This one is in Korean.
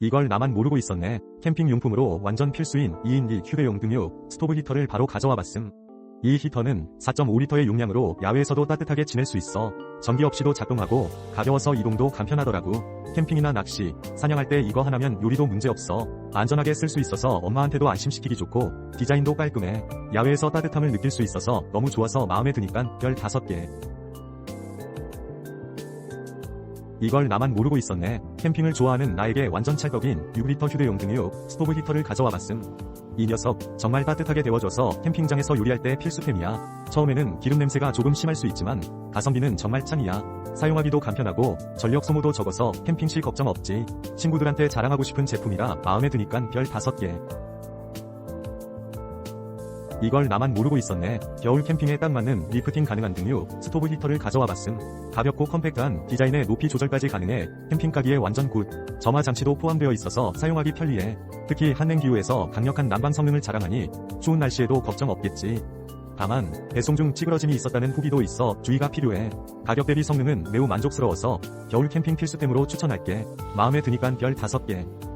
이걸 나만 모르고 있었네. 캠핑 용품으로 완전 필수인 2인기 휴대용 등유, 스토브 히터를 바로 가져와 봤음. 이 히터는 4.5리터의 용량으로 야외에서도 따뜻하게 지낼 수 있어 전기 없이도 작동하고 가벼워서 이동도 간편하더라고. 캠핑이나 낚시, 사냥할 때 이거 하나면 요리도 문제없어. 안전하게 쓸 수 있어서 엄마한테도 안심시키기 좋고 디자인도 깔끔해. 야외에서 따뜻함을 느낄 수 있어서 너무 좋아서 마음에 드니깐 별 5개. 이걸 나만 모르고 있었네. 캠핑을 좋아하는 나에게 완전 찰떡인 6리터 휴대용 등유, 스토브 히터를 가져와 봤음. 이 녀석 정말 따뜻하게 데워줘서 캠핑장에서 요리할 때 필수템이야. 처음에는 기름 냄새가 조금 심할 수 있지만 가성비는 정말 짱이야. 사용하기도 간편하고 전력 소모도 적어서 캠핑 시 걱정 없지. 친구들한테 자랑하고 싶은 제품이라 마음에 드니깐 별 5개. 이걸 나만 모르고 있었네. 겨울 캠핑에 딱 맞는 리프팅 가능한 등유, 스토브 히터를 가져와 봤음. 가볍고 컴팩트한 디자인에 높이 조절까지 가능해 캠핑 가기에 완전 굿. 점화 장치도 포함되어 있어서 사용하기 편리해. 특히 한냉 기후에서 강력한 난방 성능을 자랑하니 추운 날씨에도 걱정 없겠지. 다만 배송 중 찌그러짐이 있었다는 후기도 있어 주의가 필요해. 가격 대비 성능은 매우 만족스러워서 겨울 캠핑 필수템으로 추천할게. 마음에 드니깐 별 5개.